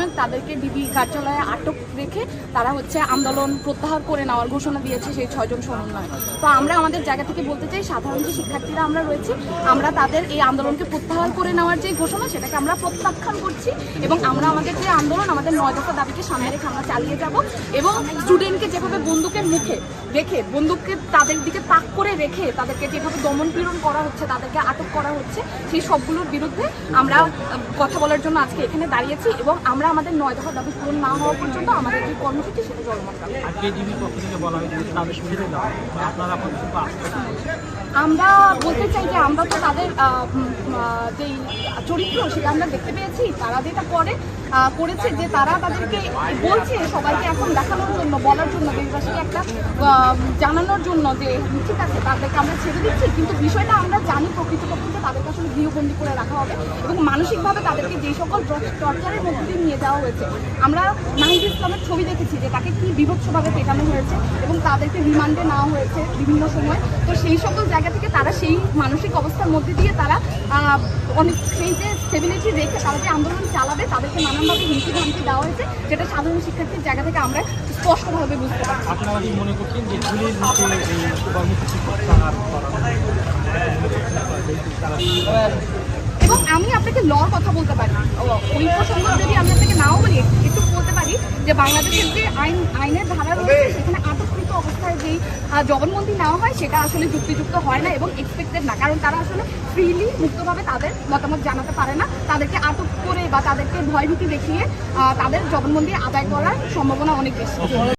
সমন্বয়ক তাদেরকে ডিবি কার্যালয়ে আটক রেখে তারা হচ্ছে আন্দোলন প্রত্যাহার করে নেওয়ার ঘোষণা দিয়েছে সেই ছয়জন সমন্বয়ক তো আমরা আমাদের জায়গা থেকে বলতে চাই, সাধারণ যে শিক্ষার্থীরা আমরা রয়েছি, আমরা তাদের এই আন্দোলনকে প্রত্যাহার করে নেওয়ার যে ঘোষণা, সেটাকে আমরা প্রত্যাখ্যান করছি এবং আমরা আমাদের যে আন্দোলন, আমাদের নয় দফা দাবিকে সামনে রেখে আমরা চালিয়ে যাব এবং স্টুডেন্টকে যেভাবে বন্দুকের মুখে রেখে, বন্দুককে তাদের দিকে তাক করে রেখে তাদেরকে যেভাবে দমন পীড়ন করা হচ্ছে, তাদেরকে আটক করা হচ্ছে, সেই সবগুলোর বিরুদ্ধে আমরা কথা বলার জন্য আজকে এখানে দাঁড়িয়েছি এবং আমরা আমাদের নয় দফা দাবি পূরণ না হওয়া পর্যন্ত আমাদের যে কর্মসূচি সেটা চলমান। মানে আমরা বলতে চাই যে আমরা তো তাদের যেই চরিত্র সেটা আমরা দেখতে পেয়েছি তারা যেটা করে করেছে যে তারা তাদেরকে বলছে সবাইকে এখন দেখানোর জন্য, বলার জন্য, দেশবাসীকে একটা জানানোর জন্য যে, ঠিক আছে, তাদেরকে আমরা ছেড়ে দিচ্ছি, কিন্তু বিষয়টা আমরা জানি প্রকৃতপক্ষে তাদেরকে আসলে গৃহবন্দী করে রাখা হবে এবং মানসিকভাবে তাদেরকে যে সকল টর্চারের মধ্যে দিয়ে নিয়ে যাওয়া হয়েছে, আমরা নাহিদ ইসলামের ছবি দেখেছি যে তাকে কি বিভৎসভাবে পেটানো হয়েছে এবং তাদেরকে রিমান্ডে নেওয়া হয়েছে বিভিন্ন সময়। তো সেই সকল জায়গা থেকে সেই মানসিক অবস্থার মধ্যে দিয়ে তারা অনেক সেই যে স্টেবিলিটি রেখে তারা যে আন্দোলন চালাবে তাদেরকে নানানভাবে হুমকি ধামকি দেওয়া হয়েছে যেটা সাধারণ শিক্ষার্থীর জায়গা থেকে আমরা স্পষ্টভাবে বুঝতে পারছি আপনারা কি মনে করছেন যে ঝুলির নিচে এই কর্মসূচি প্রত্যাহার করা হবে? এবং আমি আপনাকে লর কথা বলতে পারি ওই প্রসঙ্গ যদি আমি আপনাকে নাও বলি একটু বলতে পারি যে বাংলাদেশের যে আইন আইনের ধারা রয়েছে সেখানে আহ, জবানবন্দি নেওয়া হয় সেটা আসলে যুক্তিযুক্ত হয় না এবং এক্সপেক্টেড না। কারণ তারা আসলে ফ্রিলি মুক্তভাবে তাদের মতামত জানাতে পারে না। তাদেরকে আটক করে বা তাদেরকে ভয়ভীতি দেখিয়ে তাদের জবানবন্দি আদায় করার সম্ভাবনা অনেক বেশি।